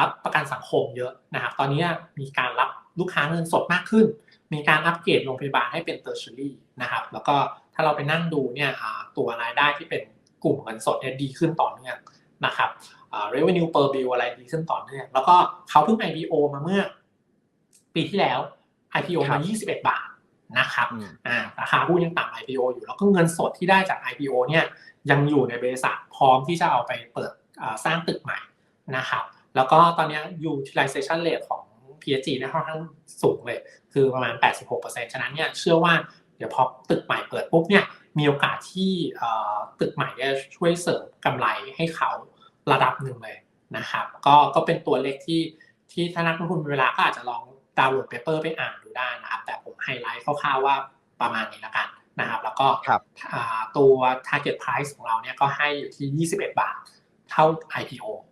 รับประกันสังคมเยอะนะครับตอนนี้มีการรับลูกค้าเงินสดมากขึ้น มีการอัปเกรดโรงพยาบาลให้เป็นเตอร์ช r รี่นะครับแล้วก็ถ้าเราไปนั่งดูเนี่ยตัวรายได้ที่เป็นกลุ่มเงินสดเนี่ยดีขึ้นต่อเนื่องนะครับ revenue per bill อะไรดีขึ้นต่อเนื่องแล้วก็เขาเพิ่ง IPO มาเมื่อ ปีที่แล้ว IPO มา 21 บาทนะครับอ่าราคาหุ้นยังต่ำ IPO อยู่ แล้วก็เงินสดที่ได้จาก IPO เนี่ยยังอยู่ในบริษัทพร้อมที่จะเอาไปเปิดสร้างตึกใหม่นะครับ แล้วก็ตอนนี้ utilization rate ของ PSG เนี่ยค่อนข้างสูงเลย คือประมาณ 86%ฉะนั้นเนี่ยเชื่อว่าเดี๋ยวพอตึกใหม่เปิดปุ๊บเนี่ยมีโอกาสที่ตึกใหม่จะช่วยเสริมกำไรให้เขาระดับหนึ่งเลยนะครับ ก็ก็เป็นตัวเลขที่ที่ถ้านักลงทุนมีเวลาก็อาจจะลองดาวน์โหลดเปเปอร์ไปอ่านดูได้นะครับ แต่ผมไฮไลท์คร่าวๆว่าประมาณนี้แล้วกันนะครับ แล้วก็ตัว target price ของเราเนี่ยก็ให้อยู่ที่ 21 บาท เท่า IPO นะครับ